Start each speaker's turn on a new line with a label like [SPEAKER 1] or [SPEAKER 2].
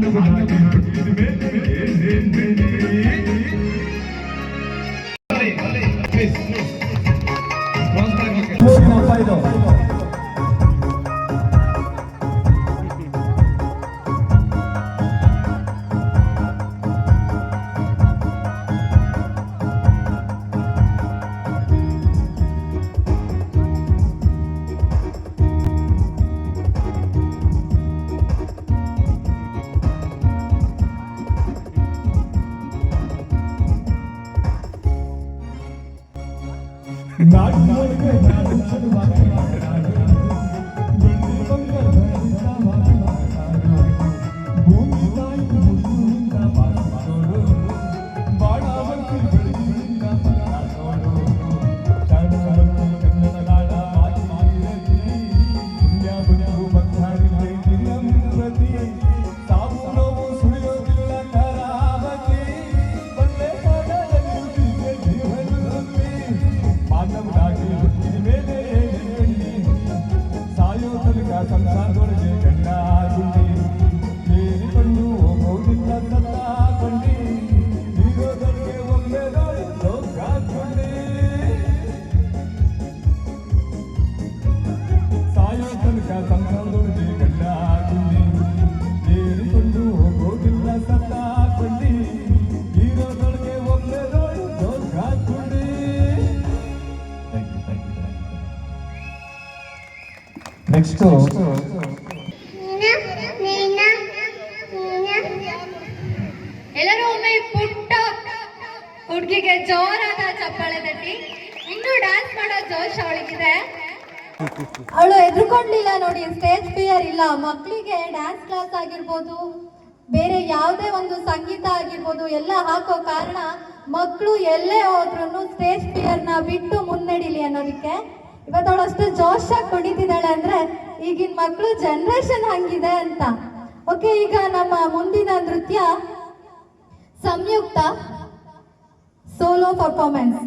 [SPEAKER 1] Please, please. One time, okay. Not good. Not good. Not good. ya están next
[SPEAKER 2] ಎಲ್ಲರೂ ಒಮ್ಮೆ ಪುಟ್ಟ ಹುಡುಗಿಗೆ ಜೋರಾದ ಚಪ್ಪಾಳೆ ತಟ್ಟಿ. ಇನ್ನೂ ಡ್ಯಾನ್ಸ್ ಮಾಡೋ ಜೋಶ್ ಅವಳಿಗಿದೆ. ಅವಳು ಎದುರ್ಕೊಂಡ್ಲಿಲ್ಲ ನೋಡಿ ಸ್ಟೇಜ್ ಫಿಯರ್ ಇಲ್ಲ. ಮಕ್ಕಳಿಗೆ ಡ್ಯಾನ್ಸ್ ಕ್ಲಾಸ್ ಆಗಿರ್ಬೋದು, ಬೇರೆ ಯಾವುದೇ ಒಂದು ಸಂಗೀತ ಆಗಿರ್ಬೋದು, ಎಲ್ಲ ಹಾಕೋ ಕಾರಣ ಮಕ್ಕಳು ಎಲ್ಲೇ ಹೋದ್ರು ಸ್ಟೇಜ್ ಫಿಯರ್ನ ಬಿಟ್ಟು ಮುನ್ನಡೀಲಿ ಅನ್ನೋದಕ್ಕೆ ಇವತ್ತು ಅವಳು ಅಷ್ಟು ಆಗಿ ಕುಣಿತಿದ್ದಾಳೆ ಅಂದ್ರೆ ಈಗಿನ ಮಕ್ಕಳು ಜನರೇಷನ್ ಹಂಗಿದೆ ಅಂತ. ಓಕೆ ಈಗ ನಮ್ಮ ಮುಂದಿನ ನೃತ್ಯ ಸಂಯುಕ್ತ ಸೋಲೋ ಪರ್ಫಾರ್ಮೆನ್ಸ್